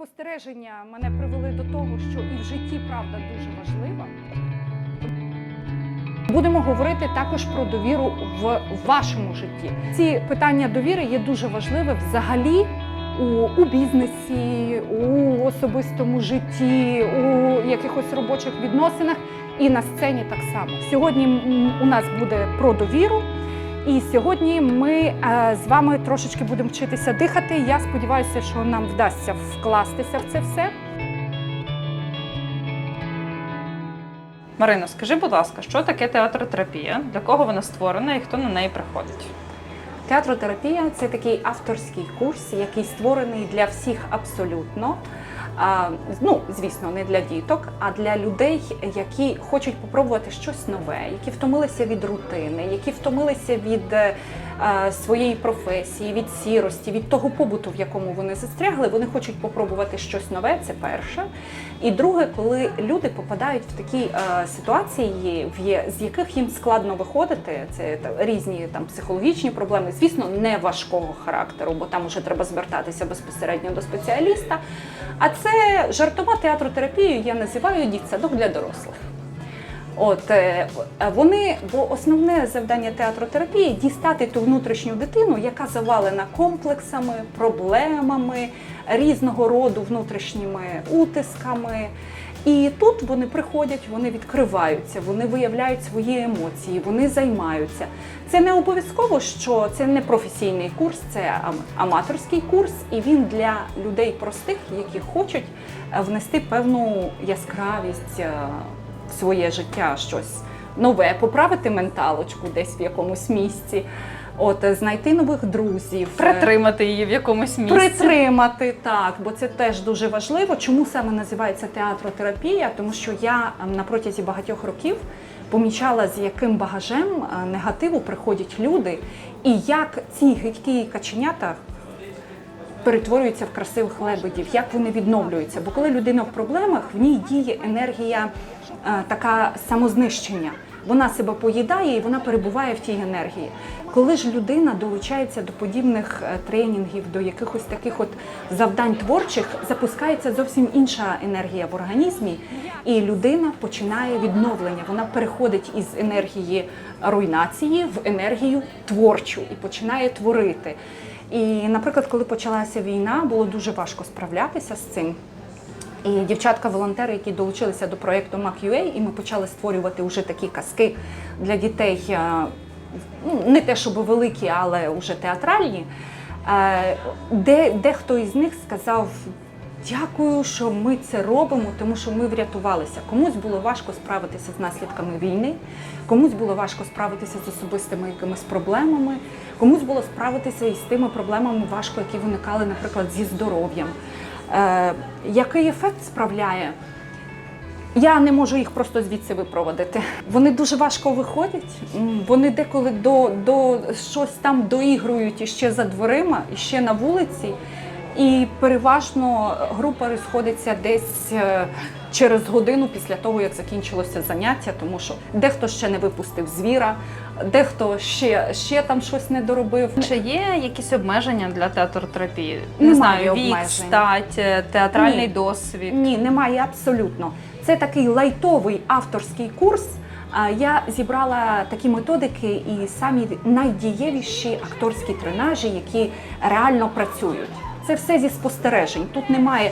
спостереження мене привели до того, що і в житті правда дуже важлива. Будемо говорити також про довіру в вашому житті. Ці питання довіри є дуже важливі взагалі у, у бізнесі, у особистому житті, у якихось робочих відносинах і на сцені так само. Сьогодні у нас буде про довіру. І сьогодні ми е, з вами трошечки будемо вчитися дихати. Я сподіваюся, що нам вдасться вкластися в це все. Марино, скажи, будь ласка, що таке театротерапія? Для кого вона створена і хто на неї приходить? Театротерапія це такий авторський курс, який створений для всіх абсолютно. Ну, звісно, не для діток, а для людей, які хочуть попробувати щось нове, які втомилися від рутини, які втомилися від е, своєї професії, від сірості, від того побуту, в якому вони застрягли. Вони хочуть попробувати щось нове. Це перше. І друге, коли люди попадають в такі е, ситуації, з яких їм складно виходити, це різні там психологічні проблеми, звісно, не важкого характеру, бо там уже треба звертатися безпосередньо до спеціаліста. А це жартома театротерапію я називаю дітсадок для дорослих. От е, вони, бо основне завдання театротерапії дістати ту внутрішню дитину, яка завалена комплексами, проблемами, різного роду внутрішніми утисками. І тут вони приходять, вони відкриваються, вони виявляють свої емоції, вони займаються. Це не обов'язково, що це не професійний курс, це аматорський курс, і він для людей простих, які хочуть е, внести певну яскравість е, своє життя, щось нове, поправити менталочку десь в якомусь місці, от е, знайти нових друзів, е, Притримати її в якомусь місці. Притримати так, бо це теж дуже важливо. Чому саме називається театротерапія? Тому що я ем, на протязі багатьох років помічала, з яким багажем е, негативу приходять люди, і як ці гидькі каченята перетворюються в красивих лебедів, як вони відновлюються. Бо коли людина в проблемах, в ній діє енергія така самознищення. Вона себе поїдає і вона перебуває в тій енергії. Коли ж людина долучається до подібних е, тренінгів, до якихось таких от завдань творчих, запускається зовсім інша енергія в організмі, і людина починає відновлення. Вона переходить із енергії руйнації в енергію творчу і починає творити. І, наприклад, коли почалася війна, було дуже важко справлятися з цим. І дівчатка-волонтери, які долучилися до проєкту MacUA, і ми почали створювати вже такі казки для дітей, е, ну, не те, щоб великі, але вже театральні. е, Де дехто із них сказав: дякую, що ми це робимо, тому що ми врятувалися. Комусь було важко справитися з наслідками війни, комусь було важко справитися з особистими якимись проблемами, комусь було справитися із тими проблемами важко, які виникали, наприклад, зі здоров'ям. Е, який ефект справляє? Я не можу їх просто звідси випроводити. Вони дуже важко виходять. Вони деколи до, до щось там доігрують іще за дверима, іще на вулиці. І переважно група розходиться десь е, через годину після того, як закінчилося заняття, тому що дехто ще не випустив звіра, дехто ще, ще там щось не доробив. Чи є якісь обмеження для театротерапії? Немає Не знаю, вік, обмежень. стать, е, театральний Ні. досвід. Ні, немає абсолютно. Це такий лайтовий авторський курс. Я зібрала такі методики і самі найдієвіші акторські тренажі, які реально працюють. Це все зі спостережень. Тут немає.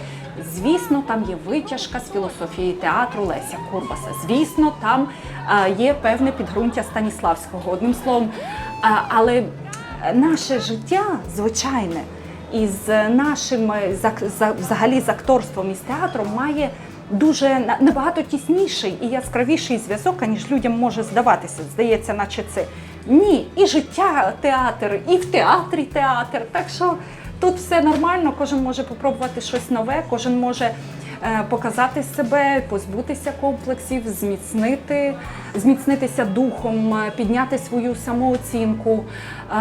Звісно, там є витяжка з філософії театру Леся Курбаса. Звісно, там а, є певне підґрунтя Станіславського. Одним словом, але наше життя звичайне із нашим е, за- взагалі з акторством і з театром має дуже набагато тісніший і яскравіший зв'язок, ніж людям може здаватися. Здається, наче це ні, і життя театр, і в театрі театр. Так що тут все нормально, кожен може попробувати щось нове, кожен може е, показати себе, позбутися комплексів, зміцнити, зміцнитися духом, е, підняти свою самооцінку.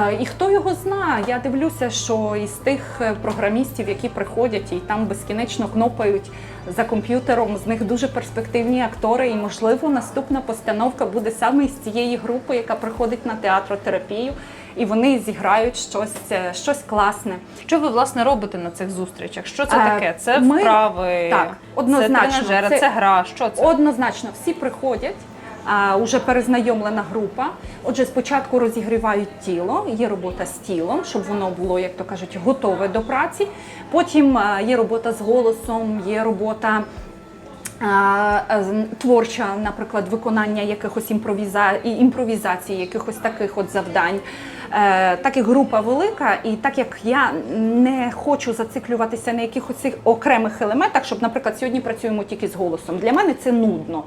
Е, І хто його знає? Я дивлюся, що із тих програмістів, які приходять і там безкінечно кнопають за комп'ютером, з них дуже перспективні актори, і можливо наступна постановка буде саме із цієї групи, яка приходить на театротерапію. І вони зіграють щось, е, щось класне. Що ви власне робите на цих зустрічах? Що це Е, таке? Це ми- вправи, так, однозначно, це тренажери, це, це- гра. Що це? Однозначно, всі приходять. А, уже перезнайомлена група. Отже, спочатку розігрівають тіло, є робота з тілом, щоб воно було, як то кажуть, готове до праці. Потім а, є робота з голосом, є робота. а, е, Творча, наприклад, виконання якихось імпровіза... імпровізацій, якихось таких от завдань. Е, так як група велика, і так як я не хочу зациклюватися на якихось окремих елементах, щоб, наприклад, сьогодні працюємо тільки з голосом. Для мене це нудно.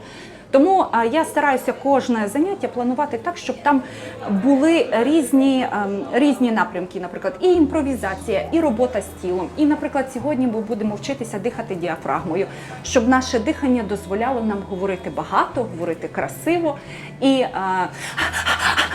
Тому я стараюся кожне заняття планувати так, щоб там були різні, ем, різні напрямки, наприклад, і імпровізація, і робота з тілом. І, наприклад, сьогодні ми будемо вчитися дихати діафрагмою, щоб наше дихання дозволяло нам говорити багато, говорити красиво і а,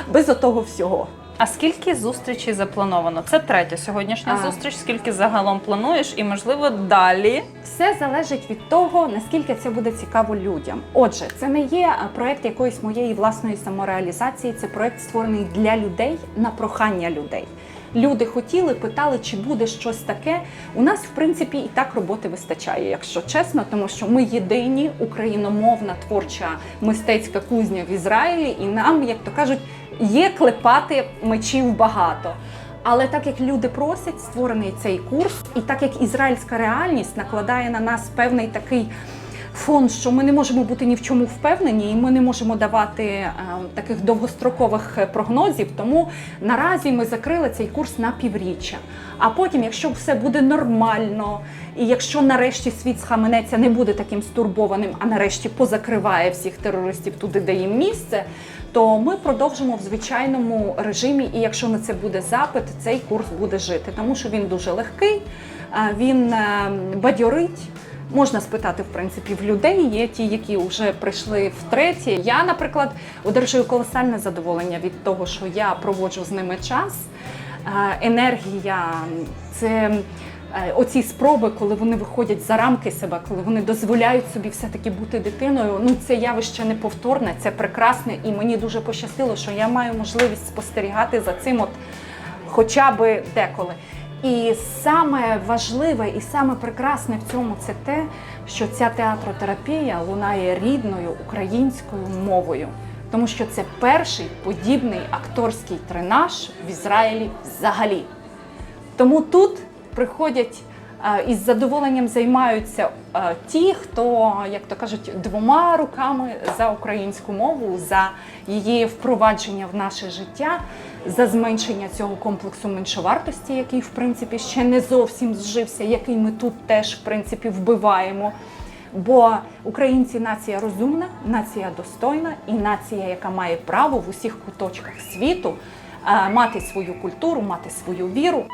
без отого всього. А скільки зустрічей заплановано? Це третя сьогоднішня А. зустріч. Скільки загалом плануєш, і можливо далі. Все залежить від того, наскільки це буде цікаво людям. Отже, це не є проект якоїсь моєї власної самореалізації. Це проект створений для людей на прохання людей. Люди хотіли, питали, чи буде щось таке. У нас, в принципі, і так роботи вистачає, якщо чесно, тому що ми єдині україномовна творча мистецька кузня в Ізраїлі, і нам, як то кажуть, є клепати мечів багато. Але так як люди просять, створений цей курс, і так як ізраїльська реальність накладає на нас певний такий фон, що ми не можемо бути ні в чому впевнені, і ми не можемо давати е, таких довгострокових е, прогнозів. Тому наразі ми закрили цей курс на півріччя. А потім, якщо все буде нормально, і якщо нарешті світ схаменеться, не буде таким стурбованим, а нарешті позакриває всіх терористів туди, де їм місце, то ми продовжимо в звичайному режимі. І якщо на це буде запит, цей курс буде жити, тому що він дуже легкий, е, він бадьорить. Можна спитати, в принципі, в людей. Є ті, які вже прийшли втретє. Я, наприклад, одержую колосальне задоволення від того, що я проводжу з ними час. Е, Енергія це е, оці спроби, коли вони виходять за рамки себе, коли вони дозволяють собі все-таки бути дитиною. Ну це явище неповторне, це прекрасне, і мені дуже пощастило, що я маю можливість спостерігати за цим, от хоча би деколи. І саме важливе і саме прекрасне в цьому це те, що ця театротерапія лунає рідною українською мовою, тому що це перший подібний акторський тренаж в Ізраїлі взагалі. Тому тут приходять із задоволенням займаються е, ті, хто, як то кажуть, двома руками за українську мову, за її впровадження в наше життя, за зменшення цього комплексу меншовартості, який в принципі ще не зовсім зжився, який ми тут теж в принципі вбиваємо. Бо українці нація розумна, нація достойна і нація, яка має право в усіх куточках світу е, мати свою культуру, мати свою віру.